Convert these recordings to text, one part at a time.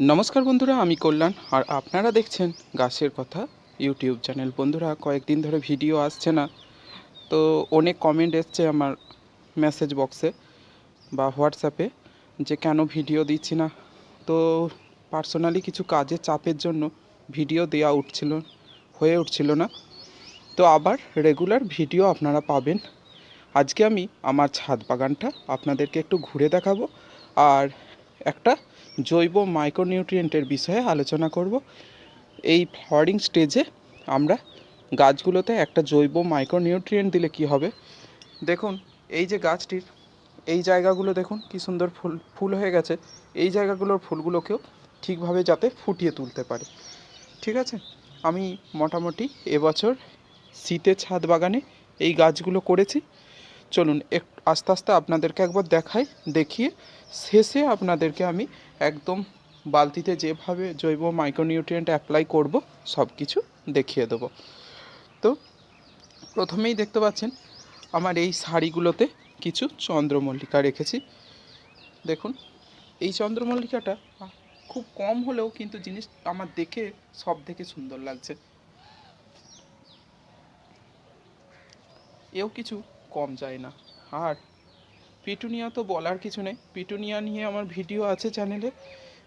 নমস্কার বন্ধুরা, আমি কল্যাণ। আর আপনারা দেখছেন গাছের কথা ইউটিউব চ্যানেল। বন্ধুরা, কয়েকদিন ধরে ভিডিও আসছে না। তো অনেক কমেন্ট এসছে আমার মেসেজ বক্সে বা হোয়াটসঅ্যাপে যে কেন ভিডিও দিচ্ছি না। তো পার্সোনালি কিছু কাজের চাপের জন্য ভিডিও দেওয়া উঠছিল, হয়ে উঠছিল না। তো আবার রেগুলার ভিডিও আপনারা পাবেন। আজকে আমি আমার ছাদ বাগানটা আপনাদেরকে একটু ঘুরে দেখাবো। আর একটা জৈব মাইক্রোনিউট্রিয়েন্টের বিষয়ে আলোচনা করব। এই ফ্লাওয়ারিং স্টেজে আমরা গাছগুলোতে একটা জৈব মাইক্রোনিউট্রিয়েন্ট দিলে কি হবে? দেখুন, এই যে গাছটির, এই জায়গাগুলো দেখুন কি সুন্দর ফুল ফুল হয়ে গেছে। এই জায়গাগুলোর ফুলগুলোকেও ঠিকভাবে যাতে ফুটিয়ে তুলতে পারে। ঠিক আছে? আমি মোটামুটি এবছর শীতের ছাদ বাগানে এই গাছগুলো করেছি। চলুন, এক, আস্তে আস্তে আপনাদেরকে একবার দেখাই, দেখিয়ে শেষে আপনাদেরকে আমি একদম বালতিতে যেভাবে জৈব মাইক্রোনিউট্রিয়েন্ট অ্যাপ্লাই করব, সব কিছু দেখিয়ে দেবো। তো প্রথমেই দেখতে পাচ্ছেন, আমার এই শাড়িগুলোতে কিছু চন্দ্রমল্লিকা রেখেছি। দেখুন, এই চন্দ্রমল্লিকাটা খুব কম হলেও কিন্তু জিনিস আমার দেখে সব থেকে সুন্দর লাগছে। এও কিছু কম যায় না। আর পিটুনিয়া তো বলার কিছু নেই। পিটুনিয়া নিয়ে আমার ভিডিও আছে চ্যানেলে।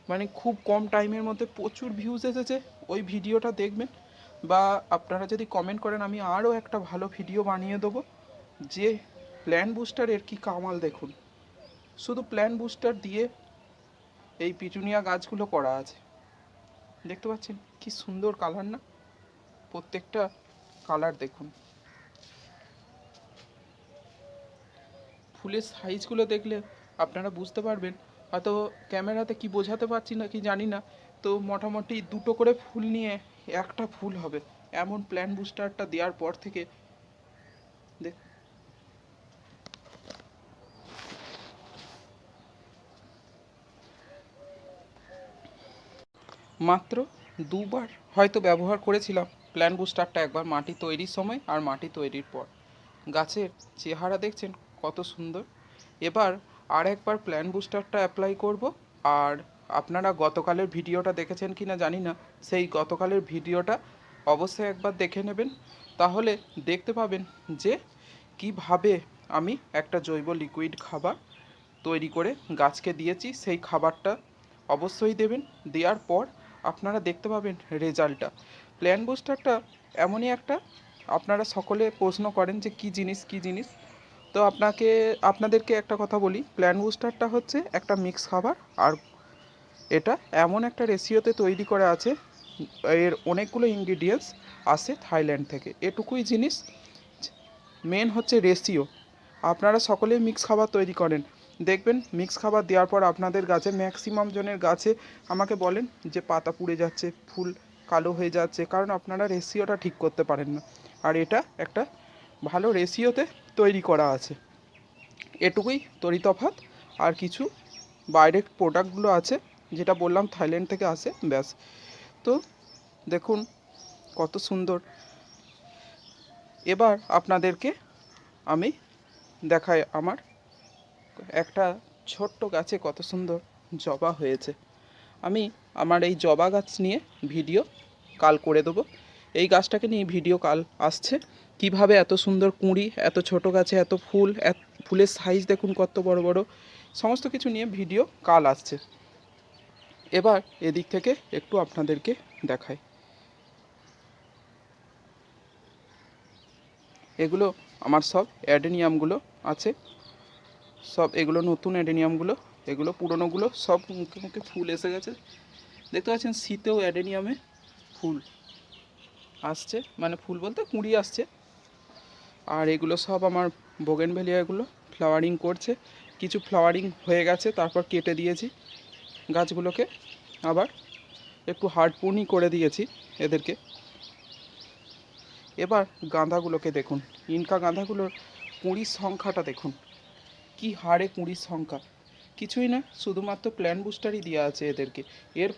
মানে খুব কম টাইমের মধ্যে প্রচুর ভিউজ এসেছে। ওই ভিডিওটা দেখবেন। বা আপনারা যদি কমেন্ট করেন, আমি আরও একটা ভালো ভিডিও বানিয়ে দেবো। যে প্ল্যান বুস্টারের কি কামাল দেখুন। শুধু প্ল্যান বুস্টার দিয়ে এই পিটুনিয়া গাছগুলো করা আছে। দেখতে পাচ্ছেন কি সুন্দর কালার না? প্রত্যেকটা কালার দেখুন। ফুলের সাইজগুলো দেখলে আপনারা বুঝতে পারবেন। হয়তো ক্যামেরাতে কি বোঝাতে পারছি না, কি জানি না। তো মোটামুটি দুটো করে ফুল নিয়ে একটা ফুল হবে। এমন প্ল্যান বুস্টারটা দেওয়ার পর থেকে দেখ। মাত্র দুবার হয়তো ব্যবহার করেছিলাম প্ল্যান বুস্টারটা একবার মাটি তৈরির সময় আর মাটি তৈরির পর। গাছের চেহারা দেখছেন কত সুন্দর। এবার আর একবার প্ল্যান বুস্টারটা অ্যাপ্লাই করব। আর আপনারা গতকালের ভিডিওটা দেখেছেন কি না জানি না, সেই গতকালের ভিডিওটা অবশ্যই একবার দেখে নেবেন। তাহলে দেখতে পাবেন যে কীভাবে আমি একটা জৈব লিকুইড খাবার তৈরি করে গাছকে দিয়েছি, সেই খাবারটা অবশ্যই দেবেন। দেওয়ার পর আপনারা দেখতে পাবেন রেজাল্টটা। প্ল্যান বুস্টারটা এমনই একটা, আপনারা সকলে প্রশ্ন করেন যে কি জিনিস কি জিনিস? তো আপনাকে, আপনাদেরকে একটা কথা বলি। প্ল্যান বুস্টারটা হচ্ছে একটা মিক্স খাবার আর এটা এমন একটা রেশিওতে তৈরি করা আছে, এর অনেকগুলো ইনগ্রিডিয়েন্টস আসে থাইল্যান্ড থেকে। এটুকুই জিনিস মেন হচ্ছে রেশিও আপনারা সকলে মিক্স খাবার তৈরি করেন। দেখবেন মিক্স খাবার দেওয়ার পর আপনাদের গাছে ম্যাক্সিমাম জনের গাছে আমাকে বলেন যে পাতা পুড়ে যাচ্ছে, ফুল কালো হয়ে যাচ্ছে, কারণ আপনারা রেশিওটা ঠিক করতে পারেন না। আর এটা একটা ভালো রেশিওতে তৈরি করা আছে। এটুকুই তরি তফাৎ। আর কিছু বাইরের প্রোডাক্টগুলো আছে, যেটা বললাম থাইল্যান্ড থেকে আসে, ব্যাস। তো দেখুন কত সুন্দর। এবার আপনাদেরকে আমি দেখাই আমার একটা ছোট্ট গাছে কত সুন্দর জবা হয়েছে। আমি আমার এই জবা গাছ নিয়ে ভিডিও কাল করে দেবো। এই গাছটাকে নিয়ে ভিডিও কাল আসছে। কীভাবে এত সুন্দর কুঁড়ি, এত ছোট গাছে এত ফুল ফুলের সাইজ দেখুন কত বড় বড়, সমস্ত কিছু নিয়ে ভিডিও কাল আসছে। এবার এদিক থেকে একটু আপনাদেরকে দেখাই। এগুলো আমার সব অ্যাডেনিয়ামগুলো আছে। সব এগুলো নতুন অ্যাডেনিয়ামগুলো এগুলো পুরনোগুলো সব মুখে মুখে ফুল এসে গেছে। দেখতে পাচ্ছেন শীতেও অ্যাডেনিয়ামে ফুল। আসছে মানে ফুল বলতে কুঁড়ি আসছে। আর এগুলো সব আমার বোগেনভেলিয়াগুলো ফ্লাওয়ারিং করছে। কিছু ফ্লাওয়ারিং হয়ে গেছে, তারপর কেটে দিয়েছি গাছগুলোকে। আবার একটু হার্ডপুনি করে দিয়েছি এদেরকে। এবার গাঁদাগুলোকে দেখুন, ইনকা গাঁদাগুলোর কুঁড়ির সংখ্যাটা দেখুন। কি হারে কুঁড়ির সংখ্যা। কিছুই না, শুধুমাত্র প্ল্যান বুস্টারই দেওয়া আছে এদেরকে। এর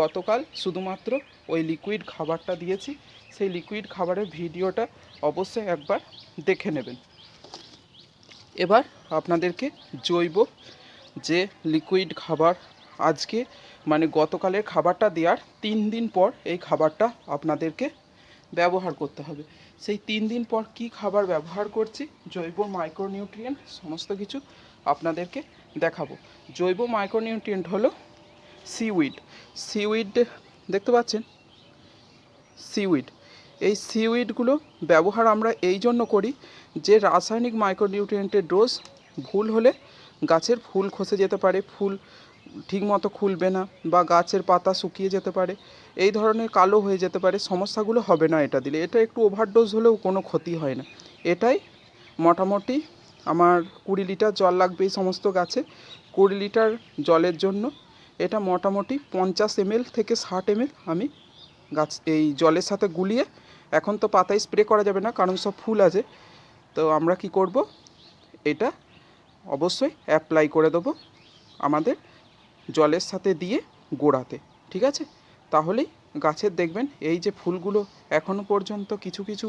গতকাল শুধুমাত্র ওই লিকুইড খাবারটা দিয়েছি। সেই লিকুইড খাবারের ভিডিওটা অবশ্যই একবার দেখে নেবেন। এবার আপনাদেরকে জৈব যে লিকুইড খাবার আজকে মানে গতকালের খাবারটা দেওয়ার তিন দিন পর এই খাবারটা আপনাদেরকে ব্যবহার করতে হবে। সেই তিন দিন পর কি খাবার ব্যবহার করছি, জৈব মাইক্রোনিউট্রিয়েন্ট সমস্ত কিছু আপনাদেরকে দেখাবো। জৈব মাইক্রোনিউট্রিয়েন্ট হলো সিউইড। সিউইড, দেখতে পাচ্ছেন? সিউইড। এই সিউইডগুলো ব্যবহার আমরা এই জন্য করি যে রাসায়নিক মাইক্রোনিউট্রিয়েন্টের ডোজ ভুল হলে গাছের ফুল খসে যেতে পারে, ফুল ঠিকমতো খুলবে না বা গাছের পাতা শুকিয়ে যেতে পারে, এই ধরনের কালো হয়ে যেতে পারে, সমস্যাগুলো হবে না এটা দিলে। এটা একটু ওভারডোজ হলেও কোনো ক্ষতি হয় না। এটাই মোটামুটি আমার কুড়ি লিটার জল লাগবে এই সমস্ত গাছে। কুড়ি লিটার জলের জন্য এটা মোটামুটি পঞ্চাশ এমএল থেকে ষাট এমএল আমি গাছ এই জলের সাথে গুলিয়ে, এখন তো পাতায় স্প্রে করা যাবে না কারণ সব ফুল আছে। তো আমরা কি করব? এটা অবশ্যই অ্যাপ্লাই করে দেবো আমাদের জলের সাথে দিয়ে গোড়াতে, ঠিক আছে? তাহলেই গাছের দেখবেন এই যে ফুলগুলো এখনও পর্যন্ত কিছু কিছু